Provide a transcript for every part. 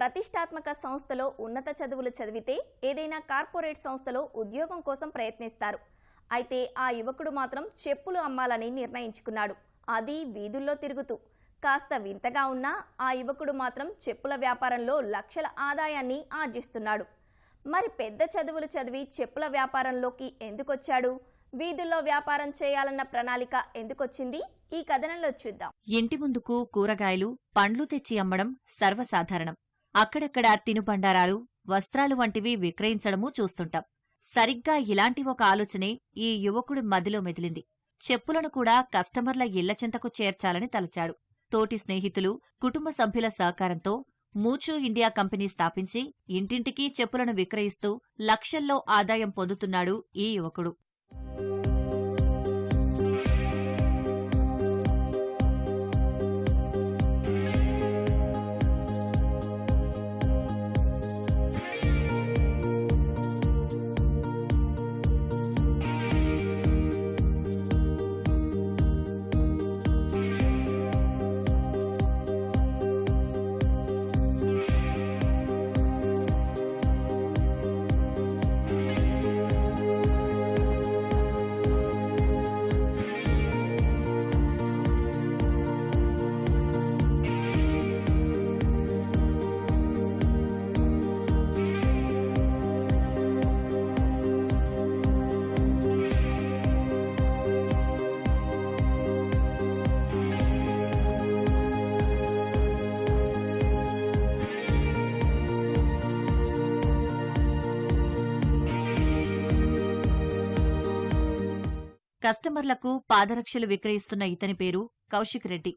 ప్రతిష్టాత్మక సంస్థలో ఉన్నత చదువులు చదివితే ఏదైనా కార్పొరేట్ సంస్థలో ఉద్యోగం కోసం ప్రయత్నిస్తారు. అయితే ఆ యువకుడు మాత్రం చెప్పులు అమ్మాలని నిర్ణయించుకున్నాడు. అది వీధుల్లో తిరుగుతూ. కాస్త వింతగా ఉన్నా ఆ యువకుడు మాత్రం చెప్పుల వ్యాపారంలో లక్షల ఆదాయాన్ని ఆర్జిస్తున్నాడు. మరి పెద్ద చదువులు చదివి చెప్పుల వ్యాపారంలోకి ఎందుకొచ్చాడు? వీధుల్లో వ్యాపారం చేయాలన్న ప్రణాళిక ఎందుకొచ్చింది? ఈ కథనంలో చూద్దాం. ఇంటి ముందుకు కూరగాయలు పండ్లు తెచ్చి అమ్మడం సర్వసాధారణం. అక్కడక్కడ తినుబండారాలు వస్త్రాలు వంటివి విక్రయించడమూ చూస్తుంటాం. సరిగ్గా ఇలాంటి ఒక ఆలోచనే ఈ యువకుడి మదిలో మెదిలింది. చెప్పులను కూడా కస్టమర్ల ఇళ్ళ చెంతకు చేర్చాలని తలచాడు. తోటి స్నేహితులు కుటుంబ సభ్యుల సహకారంతో మూచూ ఇండియా కంపెనీ స్థాపించి ఇంటింటికీ చెప్పులను విక్రయిస్తూ లక్షల్లో ఆదాయం పొందుతున్నాడు ఈ యువకుడు. కస్టమర్లకు పాదరక్షలు విక్రయిస్తున్న ఇతని పేరు కౌశిక్ రెడ్డి.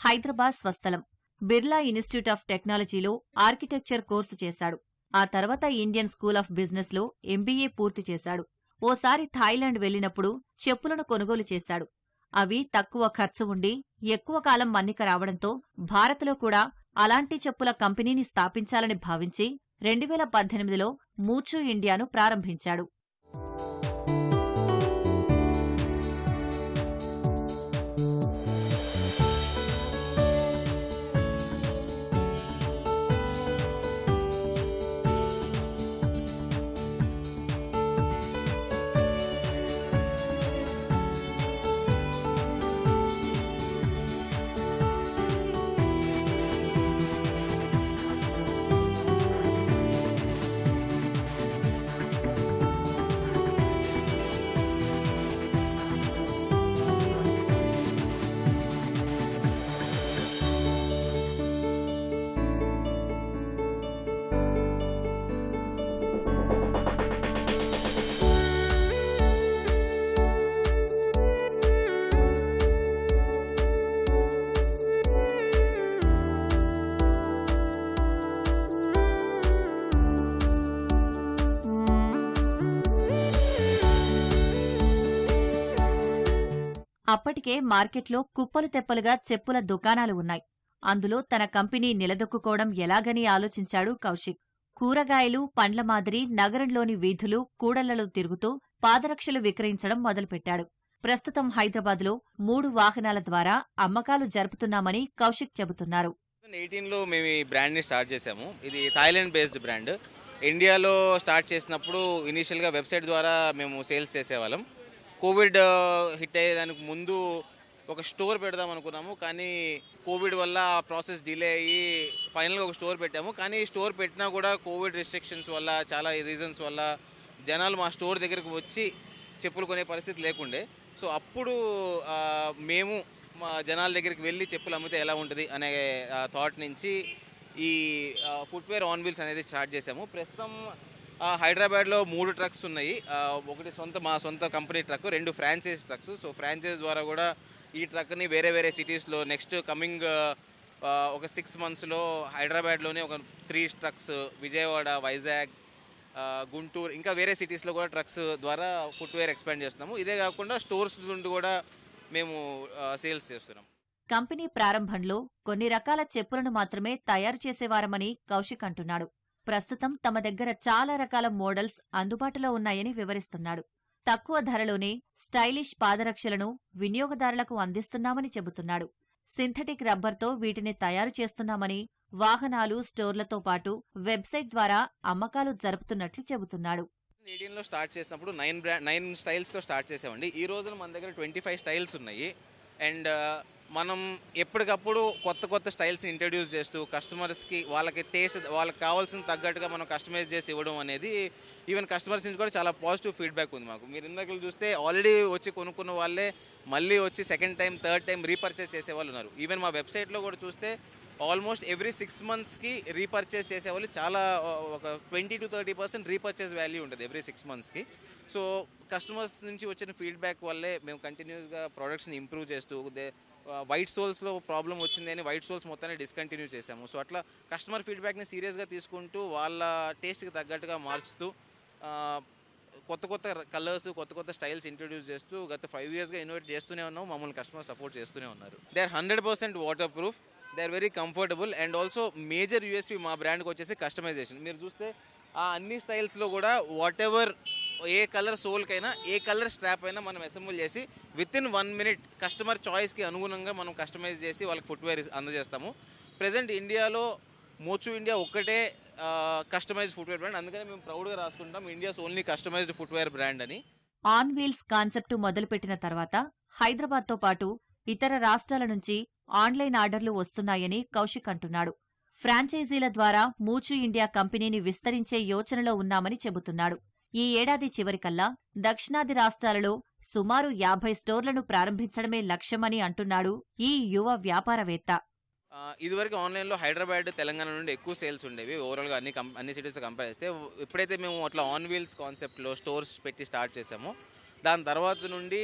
హైదరాబాద్ స్వస్థలం. బిర్లా ఇన్స్టిట్యూట్ ఆఫ్ టెక్నాలజీలో ఆర్కిటెక్చర్ కోర్సు చేశాడు. ఆ తర్వాత ఇండియన్ స్కూల్ ఆఫ్ బిజినెస్లో ఎంబీఏ పూర్తి చేశాడు. ఓసారి థాయిలాండ్ వెళ్ళినప్పుడు చెప్పులను కొనుగోలు చేశాడు. అవి తక్కువ ఖర్చు ఉండి ఎక్కువ కాలం మన్నిక రావడంతో భారత్లో కూడా అలాంటి చెప్పుల కంపెనీని స్థాపించాలని భావించి రెండువేల పద్దెనిమిదిలో మూచూ ఇండియాను ప్రారంభించాడు. అప్పటికే మార్కెట్లో కుప్పలు తెప్పలుగా చెప్పుల దుకాణాలు ఉన్నాయి. అందులో తన కంపెనీ నిలదొక్కుకోవడం ఎలాగని ఆలోచించాడు కౌశిక్. కూరగాయలు పండ్ల మాదిరి నగరంలోని వీధులు కూడళ్ళలో తిరుగుతూ పాదరక్షలు విక్రయించడం మొదలుపెట్టాడు. ప్రస్తుతం హైదరాబాద్లో మూడు వాహనాల ద్వారా అమ్మకాలు జరుపుతున్నామని కౌశిక్ చెబుతున్నారు. ఎయిటీన్లో మేము ఈ బ్రాండ్ని స్టార్ట్ చేసాము ఇది థాయిలాండ్ బేస్డ్ బ్రాండ్. ఇండియాలో స్టార్ట్ చేసినప్పుడు ఇనీషియల్గా వెబ్సైట్ ద్వారా మేము సేల్స్ చేసేవాళ్ళం. కోవిడ్ హిట్ అయ్యేదానికి ముందు ఒక స్టోర్ పెడదాం అనుకున్నాము. కానీ కోవిడ్ వల్ల ఆ ప్రాసెస్ డిలే అయ్యి ఫైనల్గా ఒక స్టోర్ పెట్టాము. కానీ స్టోర్ పెట్టినా కూడా కోవిడ్ రెస్ట్రిక్షన్స్ వల్ల చాలా రీజన్స్ వల్ల జనాలు మా స్టోర్ దగ్గరకు వచ్చి చెప్పులు కొనే పరిస్థితి లేకుండే. సో అప్పుడు మేము మా జనాల దగ్గరికి వెళ్ళి చెప్పులు అమ్మితే ఎలా ఉంటుంది అనే థాట్ నుంచి ఈ ఫుట్వేర్ ఆన్ వీల్స్ అనేది స్టార్ట్ చేసాము ప్రస్తుతం హైదరాబాద్లో మూడు ట్రక్స్ ఉన్నాయి. ఒకటి సొంత మా సొంత కంపెనీ ట్రక్ రెండు ఫ్రాంచైజ్ ట్రక్స్. సో ఫ్రాంచైజ్ ద్వారా కూడా ఈ ట్రక్ని వేరే వేరే సిటీస్లో నెక్స్ట్ కమింగ్ ఒక సిక్స్ మంత్స్లో హైదరాబాద్లోనే ఒక త్రీ ట్రక్స్ విజయవాడ వైజాగ్ గుంటూరు ఇంకా వేరే సిటీస్లో కూడా ట్రక్స్ ద్వారా ఫుట్వేర్ ఎక్స్పాండ్ చేస్తున్నాము. ఇదే కాకుండా స్టోర్స్ నుండి కూడా మేము సేల్స్ చేస్తున్నాం. కంపెనీ ప్రారంభంలో కొన్ని రకాల చెప్పులను మాత్రమే తయారు చేసేవారమని కౌశిక్ అంటున్నాడు. ప్రస్తుతం తమ దగ్గర చాలా రకాల మోడల్స్ అందుబాటులో ఉన్నాయని వివరిస్తున్నాడు. తక్కువ ధరలోనే స్టైలిష్ పాదరక్షలను వినియోగదారులకు అందిస్తున్నామని చెబుతున్నాడు. సింథటిక్ రబ్బర్తో వీటిని తయారు చేస్తున్నామని వాహనాలు స్టోర్లతో పాటు వెబ్సైట్ ద్వారా అమ్మకాలు జరుపుతున్నట్లు చెబుతున్నాడు. ఎయిటీన్లో స్టార్ట్ చేసినప్పుడు నైన్ బ్రాండ్ నైన్ స్టైల్స్తో స్టార్ట్ చేసామండి. ఈ రోజున మన దగ్గర ట్వంటీ ఫైవ్ స్టైల్స్ ఉన్నాయి. అండ్ మనం ఎప్పటికప్పుడు కొత్త కొత్త స్టైల్స్ని ఇంట్రడ్యూస్ చేస్తూ కస్టమర్స్కి వాళ్ళకి టేస్ట్ వాళ్ళకి కావాల్సిన తగ్గట్టుగా మనం కస్టమైజ్ చేసి ఇవ్వడం అనేది ఈవెన్ కస్టమర్స్ నుంచి కూడా చాలా పాజిటివ్ ఫీడ్బ్యాక్ ఉంది మాకు. మీరు ఇందాక చూస్తే ఆల్రెడీ వచ్చి కొనుక్కున్న వాళ్ళే మళ్ళీ వచ్చి second time third time repurchase చేసే వాళ్ళు ఉన్నారు. ఈవెన్ మా వెబ్సైట్లో కూడా చూస్తే ఆల్మోస్ట్ ఎవ్రీ సిక్స్ మంత్స్కి రీపర్చేస్ చేసేవాళ్ళు చాలా ఒక twenty to thirty percent repurchase value ఉంటుంది ఎవ్రీ సిక్స్ మంత్స్కి. సో కస్టమర్స్ నుంచి వచ్చిన ఫీడ్బ్యాక్ వల్లే మేము కంటిన్యూస్గా ప్రోడక్ట్స్ని ఇంప్రూవ్ చేస్తూ వైట్ సోల్స్లో ప్రాబ్లం వచ్చింది అని వైట్ సోల్స్ మొత్తాన్ని డిస్కంటిన్యూ చేసాము. సో అట్లా కస్టమర్ ఫీడ్బ్యాక్ని సీరియస్గా తీసుకుంటూ వాళ్ళ టేస్ట్కి తగ్గట్టుగా మార్చుతూ కొత్త కొత్త కలర్స్ కొత్త కొత్త స్టైల్స్ ఇంట్రడ్యూస్ చేస్తూ గత ఫైవ్ ఇయర్స్గా ఇన్వైట్ చేస్తూనే ఉన్నాం మమ్మల్ని కస్టమర్ సపోర్ట్ చేస్తూనే ఉన్నారు. They are hundred percent waterproof. They are very comfortable and also major USP మా బ్రాండ్కి వచ్చేసి కస్టమైజేషన్ మీరు చూస్తే ఆ అన్ని స్టైల్స్లో కూడా వాట్ ఎవర్ ఏ కలర్ సోల్కైనా ఏ కలర్ స్ట్రాప్ అయినా మనం అసెంబుల్ చేసి within one minute customer చాయిస్కి అనుగుణంగా మనం కస్టమైజ్ చేసి వాళ్ళకి ఫుట్వేర్ అందజేస్తాము. ప్రజెంట్ ఇండియాలో మోచు ఇండియా ఒక్కటే కస్టమైజ్డ్ ఫుట్వేర్ బ్రాండ్ అందుకనే మేము ప్రౌడ్గా రాసుకుంటాం India's only customised footwear brand అని. ఆన్ వీల్స్ కాన్సెప్ట్ మొదలుపెట్టిన తర్వాత హైదరాబాద్తో పాటు ఇతర రాష్ట్రాల నుంచి ఆన్లైన్ ఆర్డర్లు వస్తున్నాయని కౌశిక్ అంటున్నాడు. ఫ్రాంచైజీల ద్వారా మూచు ఇండియా కంపెనీని విస్తరించే యోచనలో ఉన్నామని చెబుతున్నాడు. ఈ ఏడాది చివరికల్లా దక్షిణాది రాష్ట్రాలలో సుమారు యాభై స్టోర్లను ప్రారంభించడమే లక్ష్యమని అంటున్నాడు ఈ యువ వ్యాపారవేత్త. ఇదివరకు ఆన్లైన్లో హైదరాబాద్ తెలంగాణ నుండి ఎక్కువ సేల్స్ ఉండేవి. ఓవరాల్గా అన్ని అన్ని సిటీస్ కంపేర్ చేస్తే ఎప్పుడైతే మేము అట్లా ఆన్ వీల్స్ కాన్సెప్ట్లో స్టోర్స్ పెట్టి స్టార్ట్ చేసామో దాని తర్వాత నుండి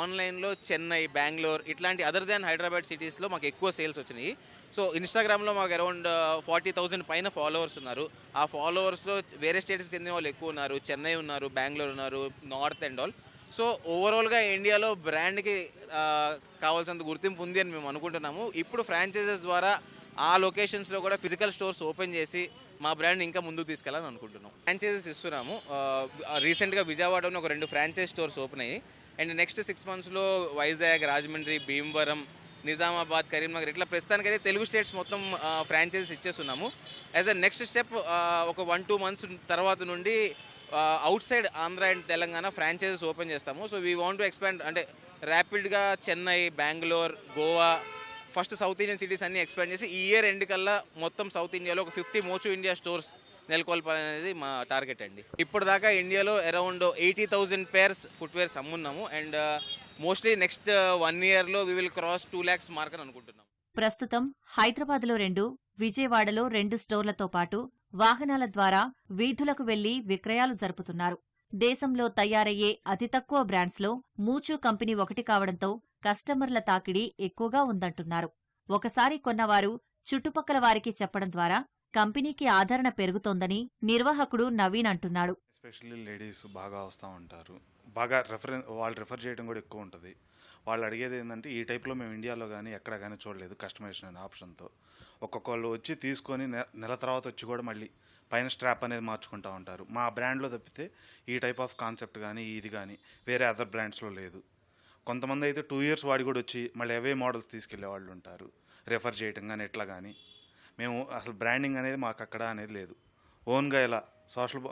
ఆన్లైన్లో చెన్నై బెంగళూరు ఇట్లాంటి అదర్ దాన్ హైదరాబాద్ సిటీస్లో మాకు ఎక్కువ సేల్స్ వచ్చినాయి. సో ఇన్స్టాగ్రామ్లో మాకు అరౌండ్ ఫార్టీ థౌసండ్ పైన ఫాలోవర్స్ ఉన్నారు. ఆ ఫాలోవర్స్లో వేరే స్టేట్స్ చెందిన వాళ్ళు ఎక్కువ ఉన్నారు. చెన్నై ఉన్నారు బెంగళూరు ఉన్నారు నార్త్ అండ్ ఆల్ సో ఓవరాల్గా ఇండియాలో బ్రాండ్కి కావాల్సినంత గుర్తింపు ఉంది అని మేము అనుకుంటున్నాము. ఇప్పుడు ఫ్రాంచైజెస్ ద్వారా ఆ లొకేషన్స్లో కూడా ఫిజికల్ స్టోర్స్ ఓపెన్ చేసి మా బ్రాండ్ ఇంకా ముందుకు తీసుకెళ్ళాలని అనుకుంటున్నాం. ఫ్రాంచైజెస్ ఇస్తున్నాము. రీసెంట్గా విజయవాడలో ఒక రెండు ఫ్రాంచైజ్ స్టోర్స్ ఓపెన్ అయ్యి అండ్ నెక్స్ట్ సిక్స్ మంత్స్లో వైజాగ్ రాజమండ్రి భీమవరం నిజామాబాద్ కరీంనగర్ ఇట్లా ప్రస్తుతానికైతే తెలుగు స్టేట్స్ మొత్తం ఫ్రాంచైజెస్ ఇచ్చేస్తున్నాము. యాజ్ అ నెక్స్ట్ స్టెప్ ఒక వన్ టూ మంత్స్ తర్వాత నుండి outside Andhra and Telangana franchises open చేస్తాము. So we want to expand అంటే ర్యాపిడ్గా Chennai Bengaluru Goa first south Indian cities అన్ని ఎక్స్పాండ్ చేసి ఈ ఇయర్ ఎండ్ కల్లా మొత్తం సౌత్ ఇండియాలో ఒక ఫిఫ్టీ మోచు ఇండియా స్టోర్స్ నెలకొల్పాలనేది మా టార్గెట్ అండి. ఇప్పటిదాకా ఇండియాలో around eighty thousand pairs footwears అమ్మున్నాము. And mostly next one ఇయర్లో we will cross two lakhs mark అని అనుకుంటున్నాం. ప్రస్తుతం హైదరాబాద్లో రెండు విజయవాడలో రెండు స్టోర్లతో పాటు వాహనాల ద్వారా వీధులకు వెళ్ళి విక్రయాలు జరుపుతున్నారు. దేశంలో తయారయ్యే అతి తక్కువ బ్రాండ్స్లో మూచు కంపెనీ ఒకటి కావడంతో కస్టమర్ల తాకిడి ఎక్కువగా ఉందంటున్నారు. ఒకసారి కొన్నవారు చుట్టుపక్కల వారికి చెప్పడం ద్వారా కంపెనీకి ఆదరణ పెరుగుతోందని నిర్వాహకుడు నవీన్ అంటున్నాడు. ఎస్పెషల్లీ లేడీస్ బాగా వస్తూ ఉంటారు. బాగా రెఫర్ వాళ్ళు రెఫర్ చేయడం కూడా ఎక్కువ ఉంటుంది. వాళ్ళు అడిగేది ఏంటంటే ఈ టైప్లో మేము ఇండియాలో కానీ ఎక్కడ కానీ చూడలేదు కస్టమైజేషన్ అనే ఆప్షన్తో. ఒక్కొక్కళ్ళు వచ్చి తీసుకొని నెల తర్వాత వచ్చి కూడా మళ్ళీ పైన స్ట్రాప్ అనేది మార్చుకుంటూ ఉంటారు. మా బ్రాండ్లో తప్పితే ఈ టైప్ ఆఫ్ కాన్సెప్ట్ కానీ ఇది కానీ వేరే అదర్ బ్రాండ్స్లో లేదు. కొంతమంది అయితే టూ ఇయర్స్ వాడి కూడా వచ్చి మళ్ళీ అవే మోడల్స్ తీసుకెళ్ళే వాళ్ళు ఉంటారు. రెఫర్ చేయటం కానీ ఎట్లా కానీ మేము అసలు బ్రాండింగ్ అనేది మాకు అక్కడ అనేది లేదు. ఓన్గా ఇలా సోషల్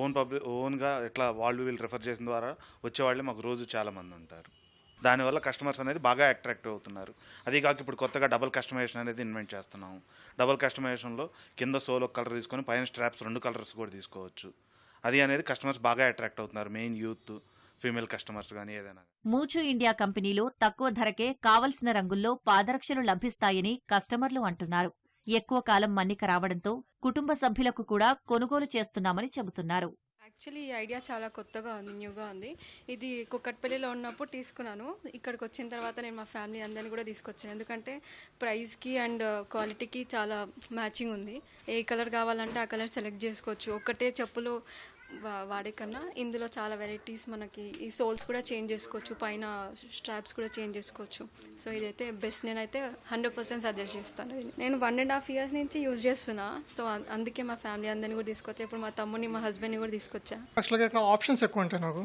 ఓన్ పబ్లిక్ ఓన్గా ఎట్లా వాళ్ళు వీళ్ళు రెఫర్ చేసిన ద్వారా వచ్చేవాళ్ళే మాకు రోజు చాలామంది ఉంటారు. దానివల్ల కస్టమర్స్ అనేది బాగా అట్రాక్ట్ అవుతున్నారు. అదే కాక ఇప్పుడు కొత్తగా డబుల్ కస్టమైజేషన్ అనేది ఇన్వెంట్ చేస్తున్నాము డబుల్ కస్టమైజేషన్లో కింద సోలో కలర్ తీసుకొని పైన స్ట్రాప్స్ రెండు కలర్స్ కూడా తీసుకోవచ్చు. అది అనేది కస్టమర్స్ బాగా అట్రాక్ట్ అవుతున్నారు మెయిన్ యూత్ ఫీమేల్ కస్టమర్స్ కానీ ఏదైనా మూచు ఇండియా కంపెనీలో తక్కువ ధరకే కావలసిన రంగుల్లో పాదరక్షలు లభిస్తాయని కస్టమర్లు అంటున్నారు. ఎక్కువ కాలం మన్నిక రావడంతో కుటుంబ సభ్యులకు కూడా కొనుగోలు చేస్తున్నామని చెబుతున్నారు. యాక్చువల్లీ ఈ ఐడియా చాలా కొత్తగా ఉంది న్యూగా ఉంది. ఇది కుక్కట్పల్లిలో ఉన్నప్పుడు తీసుకున్నాను. ఇక్కడికి వచ్చిన తర్వాత నేను మా ఫ్యామిలీ అందరిని కూడా తీసుకొచ్చాను. ఎందుకంటే ప్రైస్కి అండ్ క్వాలిటీకి చాలా మ్యాచింగ్ ఉంది. ఏ కలర్ కావాలంటే ఆ కలర్ సెలెక్ట్ చేసుకోవచ్చు. ఒకటే చెప్పులు వాడే కన్నా ఇందులో చాలా వెరైటీస్ మనకి ఈ సోల్స్ కూడా చేంజ్ చేసుకోవచ్చు పైన స్ట్రాప్స్ కూడా చేంజ్ చేసుకోవచ్చు. సో ఇదైతే బెస్ట్ నేనైతే హండ్రెడ్ పర్సెంట్ సజెస్ట్ చేస్తాను. నేను వన్ అండ్ హాఫ్ ఇయర్స్ నుంచి యూజ్ చేస్తున్నా. సో అందుకే మా ఫ్యామిలీ అందరిని కూడా తీసుకొచ్చా. ఇప్పుడు మా తమ్ముని మా హస్బెండ్ని కూడా తీసుకొచ్చా. యాక్చువల్గా ఇక్కడ ఆప్షన్స్ ఎక్కువ ఉంటాయి నాకు.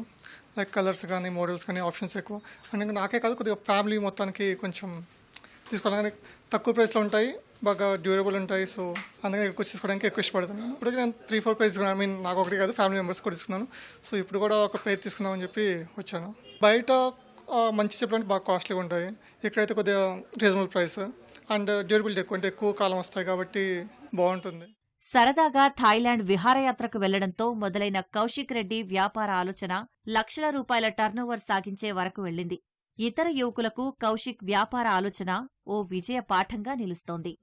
లైక్ కలర్స్ కానీ మోడల్స్ కానీ ఆప్షన్స్ ఎక్కువ. అండ్ నాకే కాదు కొద్దిగా ఫ్యామిలీ మొత్తానికి కొంచెం తీసుకోవాలి తక్కువ ప్రైస్లో ఉంటాయి. బాగా డ్యూరబుల్ ఉంటాయి. సో అందుకని ఎక్కువ తీసుకోవడానికి ఎక్కువ ఇష్టపడుతున్నాను. ఇప్పుడు నేను three four price I mean నాకు ఒకటి కాదు ఫ్యామిలీ మెంబర్స్ కూడా తీసుకున్నాను. సో ఇప్పుడు కూడా ఒక పేరు తీసుకుందామని చెప్పి వచ్చాను. బయట మంచి చెప్పడానికి బాగా కాస్ట్లీగా ఉంటాయి. ఇక్కడైతే కొద్దిగా రీజనబుల్ ప్రైస్ అండ్ డ్యూరబిలిటీ ఎక్కువ అంటే ఎక్కువ కాలం వస్తాయి కాబట్టి బాగుంటుంది. సరదాగా థాయిలాండ్ విహారయాత్రకు వెళ్ళడంతో మొదలైన కౌశిక్ రెడ్డి వ్యాపార ఆలోచన లక్షల రూపాయల టర్నోవర్ సాగించే వరకు వెళ్ళింది. ఇతర యువకులకు కౌశిక్ వ్యాపార ఆలోచన ఓ విజయ పాఠంగా నిలుస్తోంది.